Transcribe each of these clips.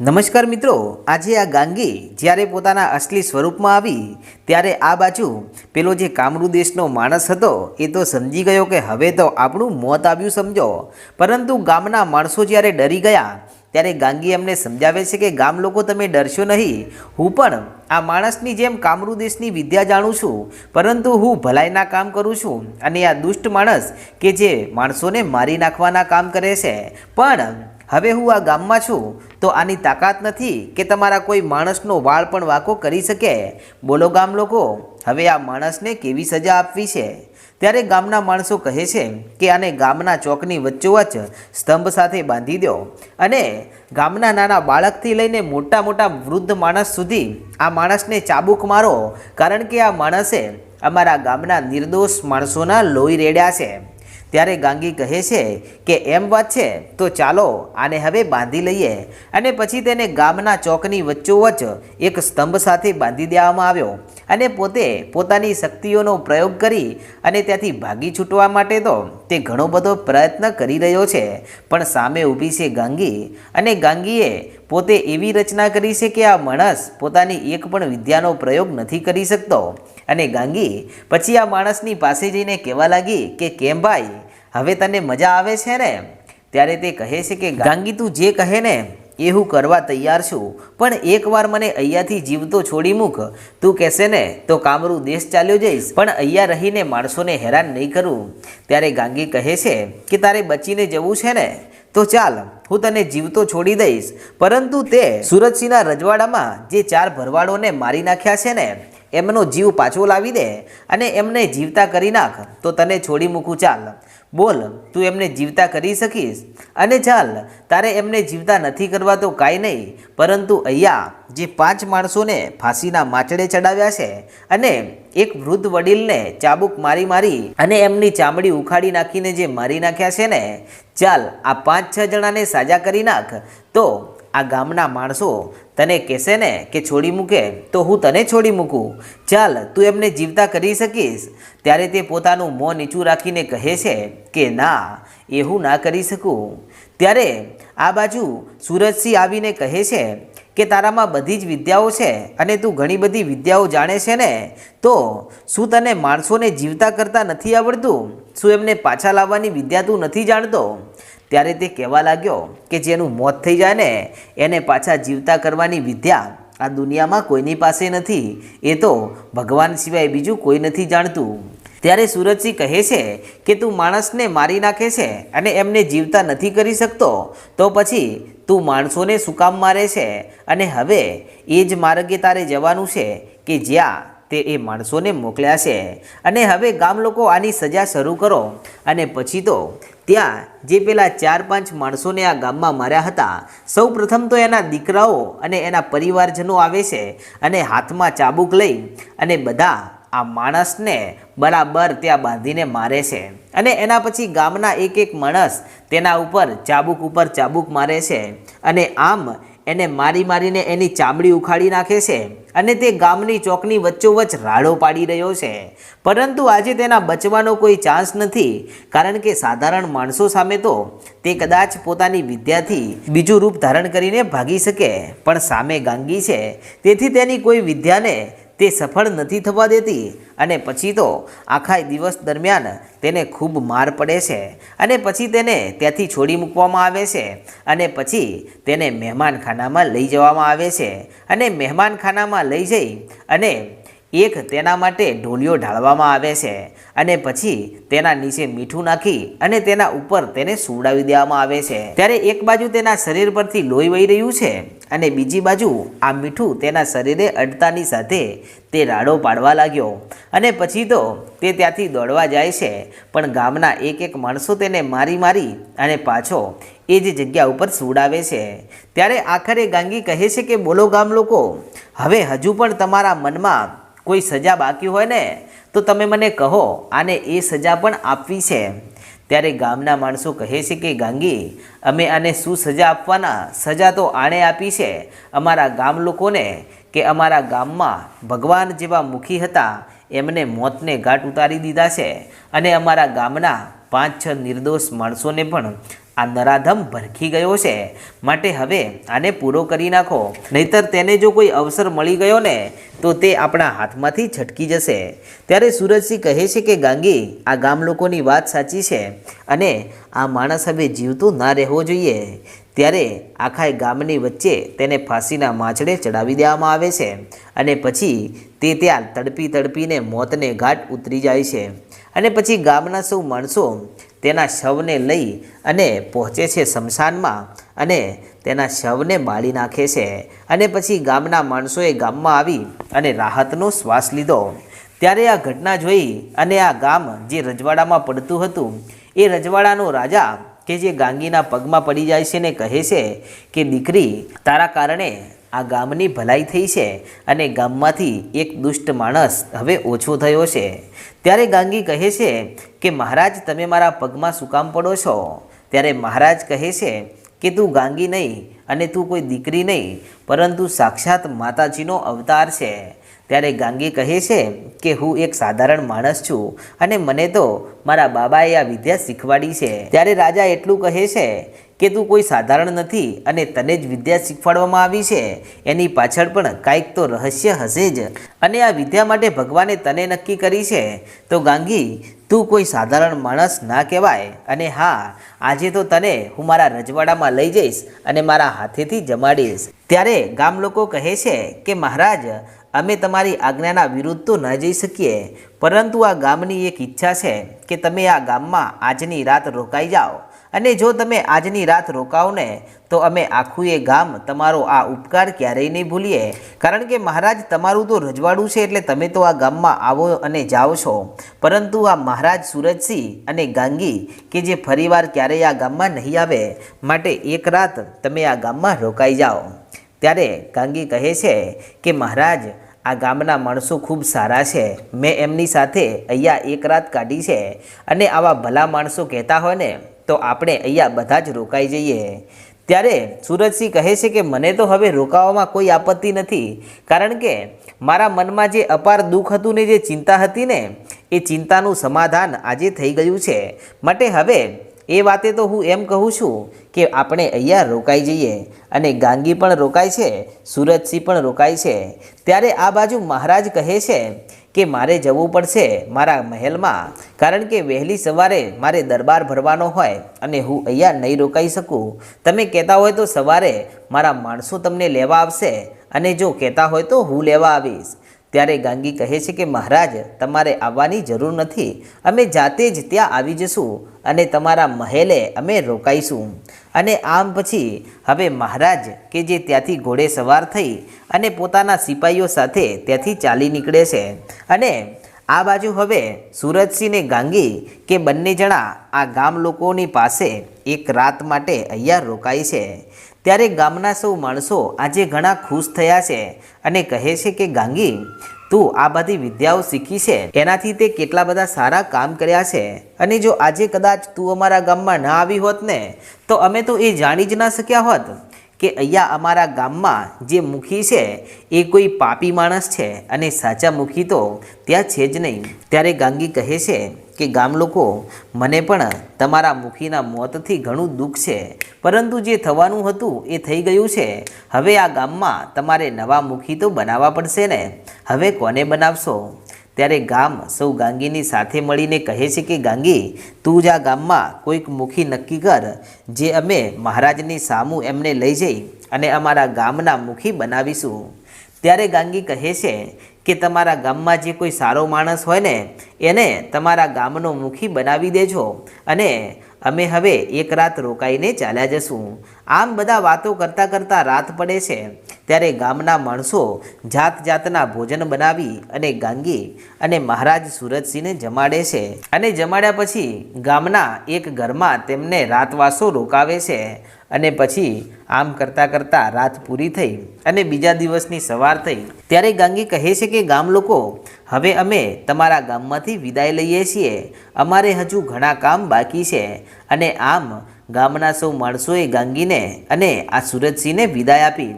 નમસ્કાર મિત્રો, આજે આ ગાંગી જ્યારે પોતાના અસલી સ્વરૂપમાં આવી, ત્યારે આ બાજુ પેલો જે કામરૂ દેશનો માણસ હતો, એ તો સમજી ગયો કે હવે તો આપણું મોત આવ્યું સમજો. પરંતુ ગામના માણસો જ્યારે ડરી ગયા, ત્યારે ગાંગી એમને સમજાવે છે કે ગામ લોકો તમે ડરશો નહીં. હું પણ આ માણસની જેમ કામરૂ દેશની વિદ્યા જાણું છું, પરંતુ હું ભલાઈના કામ કરું છું અને આ દુષ્ટ માણસ કે જે માણસોને મારી નાખવાના કામ કરે છે. પણ હવે હું આ ગામમાં છું, તો આની તાકાત નથી કે તમારા કોઈ માણસનો વાળ પણ વાંકો કરી શકે. બોલો ગામ લોકો, હવે આ માણસને કેવી સજા આપવી છે? ત્યારે ગામના માણસો કહે છે કે આને ગામના ચોકની વચ્ચોવચ્ચ સ્તંભ સાથે બાંધી દો અને ગામના નાના બાળકથી લઈને મોટા મોટા વૃદ્ધ માણસ સુધી આ માણસને ચાબુક મારો, કારણ કે આ માણસે અમારા ગામના નિર્દોષ માણસોના લોહી રેડ્યા છે. ત્યારે ગાંગી કહે છે કે, એમ વાત છે, તો ચાલો આને હવે બાંધી લઈએ. અને પછી તેને ગામના ચોકની વચ્ચોવચ્ચ એક સ્તંભ સાથે બાંધી દેવામાં આવ્યો અને પોતે પોતાની શક્તિઓનો પ્રયોગ કરી અને ત્યાંથી ભાગી છૂટવા માટે તો તે ઘણો બધો પ્રયત્ન કરી રહ્યો છે. પણ સામે ઊભી છે ગાંગી અને ગાંગીએ પોતે એવી રચના કરી છે કે આ માણસ પોતાની એક પણ વિદ્યાનો પ્રયોગ નથી કરી શકતો. અને ગાંગી, પછી આ માણસની પાસે જઈને કહેવા લાગી કે કેમ ભાઈ, હવે તને મજા આવે છે ને? ત્યારે તે કહે છે કે, ગાંગી, તું જે કહે ને, એ હું કરવા તૈયાર છું. પણ એકવાર મને અહીંયાથી જીવતો છોડી મૂક. તું કહેશે ને, તો કામરૂ દેશ ચાલ્યો જઈશ. પણ અહીંયા રહીને માણસોને હેરાન નહીં કરું. ત્યારે ગાંગી કહે છે કે, તારે બચીને જવું છે ને? તો ચાલ, હું તને જીવતો છોડી દઈશ. પરંતુ તે સુરતસિંહના રજવાડામાં જે ચાર ભરવાડોને મારી નાખ્યા છે ને, એમનો જીવ પાછો લાવી દે અને એમને જીવતા કરી નાખ. તો તને છોડી મૂકું, ચાલ. બોલ, તું એમને જીવતા કરી શકીશ? અને ચાલ, તારે એમને જીવતા નથી કરવા તો કાંઈ નહીં, પરંતુ અહીંયા જે પાંચ માણસોને ફાંસીના માચડે ચડાવ્યા છે અને એક વૃદ્ધ વડીલને ચાબુક મારી મારી અને એમની ચામડી ઉખાડી નાખીને જે મારી નાખ્યા છે ને, ચાલ, આ પાંચ છ જણાને સાજા કરી નાખ, તો આ ગામના માણસો તને કહેશે ને કે છોડી મૂકે, તો હું તને છોડી મૂકું. ચાલ, તું એમને જીવતા કરી શકીશ. ત્યારે તે પોતાનું મોં નીચું રાખીને કહે છે કે, ના, એ હું ના કરી શકું. ત્યારે આ બાજુ સુરજસિંહ આવીને કહે છે કે, તારામાં બધી જ વિદ્યાઓ છે અને તું ઘણી બધી વિદ્યાઓ જાણે છે ને, તો શું તને માણસોને જીવતા કરતા નથી આવડતું? શું એમને પાછા લાવવાની વિદ્યા તું નથી જાણતો? ત્યારે તે કહેવા લાગ્યો કે જેનું મોત થઈ જાય ને, એને પાછા જીવતા કરવાની વિદ્યા આ દુનિયામાં કોઈની પાસે નથી. એ તો ભગવાન સિવાય બીજું કોઈ નથી જાણતું. ત્યારે સુરજસિંહ કહે છે કે તું માણસને મારી નાખે છે અને એમને જીવતા નથી કરી શકતો, તો પછી તું માણસોને શું કામ મારે છે? અને હવે એ જ માર્ગે તારે જવાનું છે કે જ્યાં તે એ માણસોને મોકલ્યા છે. અને હવે ગામ લોકો આની સજા શરૂ કરો. અને પછી તો ત્યાં જે પેલા ચાર પાંચ માણસોને આ ગામમાં માર્યા હતા, સૌ પ્રથમ તો એના દીકરાઓ અને એના પરિવારજનો આવે છે અને હાથમાં ચાબુક લઈ અને બધા આ માણસને બરાબર ત્યાં બાંધીને મારે છે. અને એના પછી ગામના એક એક માણસ તેના ઉપર ચાબુક ઉપર ચાબુક મારે છે. અને આમ એને મારી મારીને એની ચામડી ઉખાડી નાખે છે અને તે ગામની ચોકની વચ્ચોવચ્ચ રાડો પાડી રહ્યો છે. પરંતુ આજે તેના બચવાનો કોઈ ચાન્સ નથી, કારણ કે સાધારણ માણસો સામે તો તે કદાચ પોતાની વિદ્યાથી બીજું રૂપ ધારણ કરીને ભાગી શકે, પણ સામે ગાંગી છે. તેથી તેની કોઈ વિદ્યાને તે સફળ નથી થવા દેતી અને પછી તો આખા દિવસ દરમિયાન તેને ખૂબ માર પડે છે અને પછી તેને ત્યાંથી છોડી મૂકવામાં આવે છે અને પછી તેને મહેમાનખાનામાં લઈ જવામાં આવે છે અને મહેમાનખાનામાં લઈ જઈ અને એક તેના માટે ઢોલિયો ઢાળવામાં આવે છે અને પછી તેના નીચે મીઠું નાખી અને તેના ઉપર તેને સુવડાવી દેવામાં આવે છે. ત્યારે એક બાજુ તેના શરીર પરથી લોહી વહી રહ્યું છે અને બીજી બાજુ આ મીઠું તેના શરીરે અડતાની સાથે તે રાડો પાડવા લાગ્યો અને પછી તો તે ત્યાંથી દોડવા જાય છે, પણ ગામના એક એક માણસો તેને મારી મારી અને પાછો એ જ જગ્યા ઉપર સુવડાવે છે. ત્યારે આખરે ગાંગી કહે છે કે, બોલો ગામ લોકો, હવે હજુ પણ તમારા મનમાં કોઈ સજા બાકી હોય ને, તો તમે મને કહો, આને એ સજા પણ આપવી છે. ત્યારે ગામના માણસો કહે છે કે, ગાંગી, અમે આને શું સજા આપવાના? સજા તો આણે આપી છે અમારા ગામ લોકોને કે અમારા ગામમાં ભગવાન જેવા મુખી હતા. એમને મોતને ઘાટ ઉતારી દીધા છે અને અમારા ગામના પાંચ છ નિર્દોષ માણસોને પણ આ નરાધમ ભરખી ગયો છે. માટે હવે આને પૂરો કરી નાખો. નહીતર તેને જો કોઈ અવસર મળી ગયો ને, તો તે આપણા હાથમાંથી છટકી જશે. ત્યારે સુરજસિંહ કહે છે કે, ગાંગી, આ ગામ લોકોની વાત સાચી છે અને આ માણસ હવે જીવતો ના રહેવો જોઈએ. ત્યારે આખા ગામની વચ્ચે તેને ફાંસીના માછડે ચડાવી દેવામાં આવે છે અને પછી તે ત્યાં તડપી તડપીને મોતને ઘાટ ઉતરી જાય છે. અને પછી ગામના સૌ માણસો તેના શવને લઈ અને પહોંચે છે શમશાનમાં અને તેના શવને બાળી નાખે છે. અને પછી ગામના માણસોએ ગામમાં આવી અને રાહતનો શ્વાસ લીધો. ત્યારે આ ઘટના જોઈ અને આ ગામ જે રજવાડામાં પડતું હતું, એ રજવાડાનો રાજા કે જે ગાંગીના પગમાં પડી જાય છે ને કહે છે કે, દીકરી, તારા કારણે આ ગામની ભલાઈ થઈ છે અને ગામમાંથી એક દુષ્ટ માણસ હવે ઓછો થયો છે. ત્યારે ગાંગી કહે છે કે, મહારાજ, તમે મારા પગમાં સુકામ પડો છો? ત્યારે મહારાજ કહે છે કે, તું ગાંગી નહીં અને તું કોઈ દીકરી નહીં, પરંતુ સાક્ષાત માતાજીનો અવતાર છે. ત્યારે ગાંગી કહે છે કે, હું એક સાધારણ માણસ છું અને મને તો મારા બાબાએ આ વિદ્યા શીખવાડી છે. ત્યારે રાજા એટલું કહે છે કે તું કોઈ સાધારણ નથી અને તને જ વિદ્યા શીખવાડવામાં આવી છે, એની પાછળ પણ કાંઈક તો રહસ્ય હશે જ. અને આ વિદ્યા માટે ભગવાને તને નક્કી કરી છે. તો ગાંગી, તું કોઈ સાધારણ માણસ ના કહેવાય. અને હા, આજે તો તને હું મારા રજવાડામાં લઈ જઈશ અને મારા હાથેથી જમાડીશ. ત્યારે ગામ લોકો કહે છે કે, મહારાજ, અમે તમારી આજ્ઞાના વિરુદ્ધ તો ન જઈ શકીએ. પરંતુ આ ગામની એક ઈચ્છા છે કે તમે આ ગામમાં આજની રાત રોકાઈ જાઓ. અને જો તમે આજની રાત રોકાઓ ને તો અમે આખું એ ગામ તમારો આ ઉપકાર ક્યારેય નહીં ભૂલીએ. કારણ કે મહારાજ તમારું તો રજવાડું છે એટલે તમે તો આ ગામમાં આવો અને જાઓ છો. પરંતુ આ મહારાજ સુરજસિંહ અને ગાંગી, કે જે ફરીવાર ક્યારેય આ ગામમાં નહીં આવે, માટે એક રાત તમે આ ગામમાં રોકાઈ જાઓ. ત્યારે ગાંગી કહે છે કે, મહારાજ, આ ગામના માણસો ખૂબ સારા છે. મેં એમની સાથે અહીંયા એક રાત કાઢી છે. અને આવા ભલા માણસો કહેતા હોય ને તો આપણે અહીંયા બધા જ રોકાઈ જઈએ. ત્યારે સુરજસિંહ કહે છે કે મને તો હવે રોકાવામાં કોઈ આપત્તિ નથી, કારણ કે મારા મનમાં જે અપાર દુઃખ હતું ને જે ચિંતા હતી ને, એ ચિંતાનું સમાધાન આજે થઈ ગયું છે. માટે હવે એ વાતે તો હું એમ કહું છું કે આપણે અહીંયા રોકાઈ જઈએ. અને ગાંગી પણ રોકાય છે, સુરજસિંહ પણ રોકાય છે. ત્યારે આ બાજુ મહારાજ કહે છે કે મારે જવું પડશે મારા મહેલમાં, કારણ કે વહેલી સવારે મારે દરબાર ભરવાનો હોય અને હું અહીંયા નહીં રોકાઈ શકું. તમે કહેતા હોય તો સવારે મારા માણસો તમને લેવા આવશે અને જો કહેતા હોય તો હું લેવા આવીશ. ત્યારે ગાંગી કહે છે કે, મહારાજ, તમારે આવવાની જરૂર નથી. અમે જાતે જ ત્યાં આવી જશું અને તમારા મહેલે અમે રોકાઈશું. અને આમ પછી હવે મહારાજ કે જે ત્યાંથી ઘોડે સવાર થઈ અને પોતાના સિપાહીઓ સાથે ત્યાંથી ચાલી નીકળે છે. અને આ બાજુ હવે સુરજસિંહ ને ગાંગી કે બંને જણા આ ગામ લોકોની પાસે એક રાત માટે અહીંયા રોકાય છે. ત્યારે ગામના સૌ માણસો આજે ઘણા ખુશ થયા છે અને કહે છે કે ગાંગી તું આ બધી વિદ્યાઓ શીખી છે? એનાથી તે કેટલા બધા સારા કામ કર્યા છે? અને જો આજે કદાચ તું અમારા ગામમાં ના આવી હોત ને, તો અમે તો એ જાણી જ ના શક્યા હોત કે અહીંયા અમારા ગામમાં જે મુખી છે, એ કોઈ પાપી માણસ છે. અને સાચા મુખી તો ત્યાં છે જ નહીં. ત્યારે ગાંગી કહે છે કે ગામ લોકો, મને પણ તમારા મુખીના મોતથી ઘણું દુઃખ છે. પરંતુ જે થવાનું હતું એ થઈ ગયું છે. હવે આ ગામમાં તમારે નવા મુખી તો બનાવવા પડશે ને. હવે કોને બનાવશો? ત્યારે ગામ સૌ ગાંગીની સાથે મળીને કહે છે કે, ગાંગી, તું જ આ ગામમાં કોઈક મુખી નક્કી કર, જે અમે મહારાજની સામું એમને લઈ જઈ અને અમારા ગામના મુખી બનાવીશું. ત્યારે ગાંગી કહે છે કે તમારા ગામમાં જે કોઈ સારો માણસ હોય ને, એને તમારા ગામનો મુખી બનાવી દેજો અને અમે હવે એક રાત રોકાઈને ચાલ્યા જશું. આમ બધા વાતો કરતાં કરતાં રાત પડે છે. ત્યારે ગામના માણસો જાત જાતના ભોજન બનાવી અને ગાંગી અને મહારાજ સુરજસિંહને જમાડે છે. અને જમાડ્યા પછી ગામના એક ઘરમાં તેમને રાતવાસો રોકાવે છે અને પછી આમ કરતાં કરતાં રાત પૂરી થઈ અને બીજા દિવસની સવાર થઈ. ત્યારે ગાંગી કહે છે કે, ગામ લોકો, હવે અમે તમારા ગામમાંથી વિદાય લઈએ છીએ. અમારે હજુ ઘણા કામ બાકી છે અને આમ ગામના સૌ માણસોએ ગાંગીને અને આ સુરજસિંહને વિદાય આપી.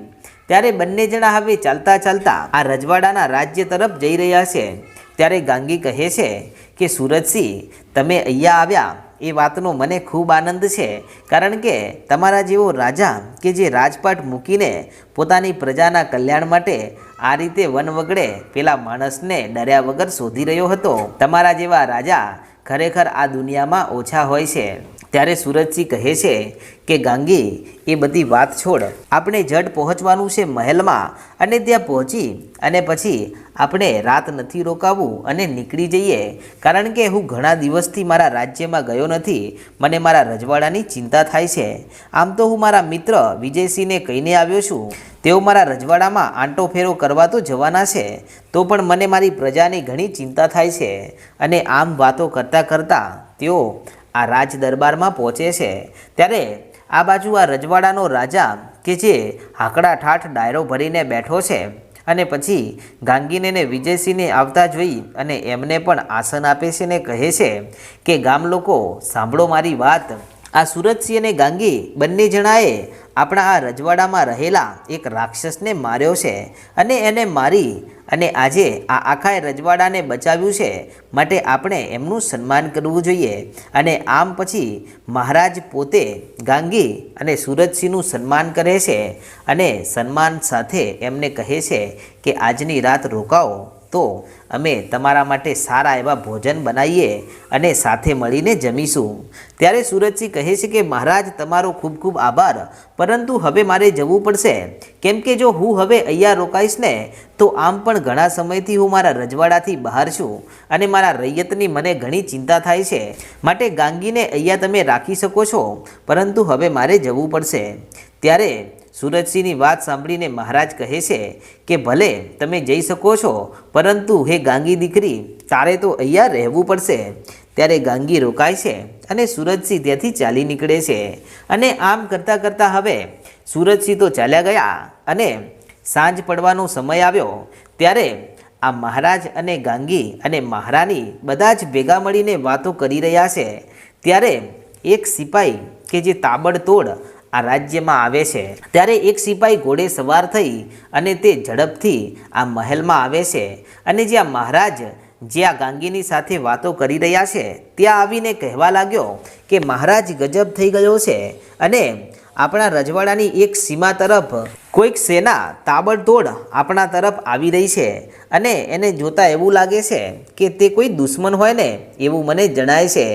ત્યારે બંને જણા હવે ચાલતા ચાલતા આ રજવાડાના રાજ્ય તરફ જઈ રહ્યા છે. ત્યારે ગાંગી કહે છે કે, સુરજસિંહ, તમે અહીંયા આવ્યા. એ વાતનો મને ખૂબ આનંદ છે. કારણ કે તમારા જેવો રાજા કે જે રાજપાટ મૂકીને પોતાની પ્રજાના કલ્યાણ માટે આ રીતે વન વગડે પેલા માણસને ડર્યા વગર શોધી રહ્યો હતો. તમારા જેવા રાજા ખરેખર આ દુનિયામાં ઓછા હોય છે. ત્યારે સુરજસિંહ કહે છે કે, ગાંગી, એ બધી વાત છોડ. આપણે જડ પહોંચવાનું છે મહેલમાં અને ત્યાં પહોંચી અને પછી આપણે રાત નથી રોકાવું અને નીકળી જઈએ. કારણ કે હું ઘણા દિવસથી મારા રાજ્યમાં ગયો નથી. મને મારા રજવાડાની ચિંતા થાય છે. આમ તો હું મારા મિત્ર વિજયસિંહને કહીને આવ્યો છું. તેઓ મારા રજવાડામાં આંટો ફેરો કરવા તો જવાના છે, તો પણ મને મારી પ્રજાની ઘણી ચિંતા થાય છે અને આમ વાતો કરતાં કરતાં તેઓ આ રાજ દરબારમાં પહોંચે છે. ત્યારે આ બાજુ આ રજવાડાનો રાજા કે જે હાકડા ઠાઠ ડાયરો ભરીને બેઠો છે અને પછી ગાંગીને ને વિજયસિંહને આવતા જોઈ અને એમને પણ આસન આપે છે ને કહે છે કે, ગામ લોકો, સાંભળો મારી વાત. આ સુરતસિંહ અને ગાંગી બંને જણાએ આપણા આ રજવાડામાં રહેલા એક રાક્ષસને માર્યો છે અને એને મારી અને આજે આ આખા રજવાડાને બચાવ્યું છે માટે આપણે એમનું સન્માન કરવું જોઈએ. અને આમ પછી મહારાજ પોતે ગાંગી અને સુરજસિંહનું સન્માન કરે છે અને સન્માન સાથે એમને કહે છે કે આજની રાત રોકાઓ. તો અમે તમારા માટે સારા એવા ભોજન બનાવીએ અને સાથે મળીને જમીશું. ત્યારે સુરજસિંહ કહે છે કે, મહારાજ, તમારો ખૂબ ખૂબ આભાર. પરંતુ હવે મારે જવું પડશે. કેમ કે જો હું હવે અહીંયા રોકાઈશ ને, તો આમ પણ ઘણા સમયથી હું મારા રજવાડાથી બહાર છું અને મારા રૈયતની મને ઘણી ચિંતા થાય છે. માટે ગાંગીને અહીંયા તમે રાખી શકો છો. પરંતુ હવે મારે જવું પડશે. ત્યારે સુરજસિંહની વાત સાંભળીને મહારાજ કહે છે કે, ભલે તમે જઈ શકો છો, પરંતુ હે ગાંગી દીકરી, તારે તો અહીંયા રહેવું પડશે. ત્યારે ગાંગી રોકાય છે અને સુરજસિંહ ત્યાંથી ચાલી નીકળે છે. અને આમ કરતાં કરતાં હવે સુરજસિંહ તો ચાલ્યા ગયા અને સાંજ પડવાનો સમય આવ્યો. ત્યારે આ મહારાજ અને ગાંગી અને મહારાણી બધા જ ભેગા મળીને વાતો કરી રહ્યા છે. ત્યારે એક સિપાઈ કે જે તાબડતોડ આ રાજ્યમાં આવે છે. ત્યારે એક સિપાઈ ઘોડે સવાર થઈ અને તે ઝડપથી આ મહેલમાં આવે છે અને જ્યાં મહારાજ જ્યાં ગાંગીની સાથે વાતો કરી રહ્યા છે, ત્યાં આવીને કહેવા લાગ્યો કે મહારાજ ગજબ થઈ ગયો છે અને આપણા રજવાડાની એક સીમા તરફ કોઈક સેના તાબડતોડ આપણા તરફ આવી રહી છે અને એને જોતાં એવું લાગે છે કે તે કોઈ દુશ્મન હોય ને એવું મને જણાય છે.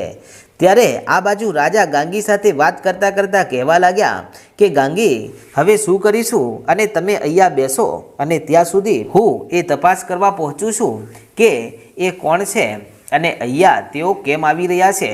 ત્યારે આ બાજુ રાજા ગાંગી સાથે વાત કરતાં કરતાં કહેવા લાગ્યા કે, ગાંગી, હવે શું કરીશું? અને તમે અહીંયા બેસો અને ત્યાં સુધી હું એ તપાસ કરવા પહોંચું છું કે એ કોણ છે અને અહીંયા તેઓ કેમ આવી રહ્યા છે.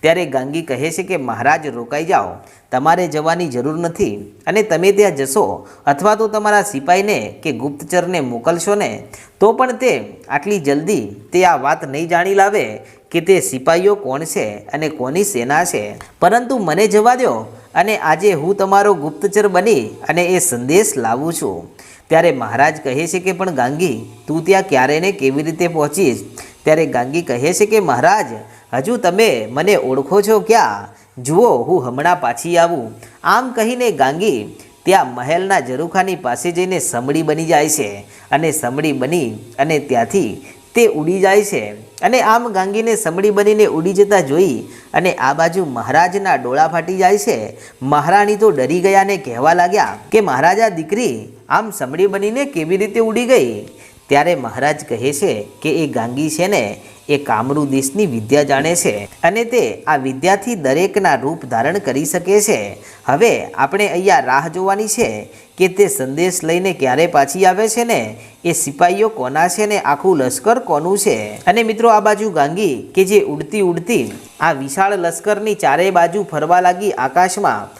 ત્યારે ગાંગી કહે છે કે, મહારાજ, રોકાઈ જાઓ. તમારે જવાની જરૂર નથી. અને તમે ત્યાં જશો અથવા તો તમારા સિપાહીને કે ગુપ્તચરને મોકલશો ને, તો પણ તે આટલી જલ્દી તે આ વાત નહીં જાણી લાવે કે તે સિપાહીઓ કોણ છે અને કોની સેના છે? પરંતુ મને જવા દો અને આજે હું તમારો ગુપ્તચર બની અને એ સંદેશ લાવું છું. ત્યારે મહારાજ કહે છે કે, પણ ગાંગી, તું ત્યાં ક્યારે ને કેવી રીતે પહોંચીશ? ત્યારે ગાંગી કહે છે કે, મહારાજ, હજુ તમે મને ઓળખો છો ક્યાં? જુઓ, હું હમણાં પાછી આવું. આમ કહીને ગાંગી ત્યાં મહેલના ઝરૂખાની પાસે જઈને સમડી બની જાય છે અને સમડી બની અને ત્યાંથી તે ઉડી જાય છે. અને આમ ગાંગીને સમડી બનીને ઉડી જતા જોઈ અને આ બાજુ મહારાજના ડોળા ફાટી જાય છે. મહારાણી તો ડરી ગયા ને કહેવા લાગ્યા કે મહારાજા દીકરી, આમ સમડી બનીને કેવી રીતે ઉડી ગઈ? ત્યારે મહારાજ કહે છે કે એ ગાંગી છે ને એ કામરૂ દેશની વિદ્યા જાણે છે અને તે આ વિદ્યાથી દરેકના રૂપ ધારણ કરી શકે છે. હવે આપણે અહીંયા રાહ જોવાની છે કે તે સંદેશ લઈને ક્યારે પાછી આવે છે ને? એ સિપાહીઓ કોના છે ને? આખું લશ્કર કોનું છે? અને મિત્રો, આ બાજુ ગાંગી કે જે ઉડતી ઉડતી આ વિશાળ લશ્કરની ચારે બાજુ ફરવા લાગી આકાશમાં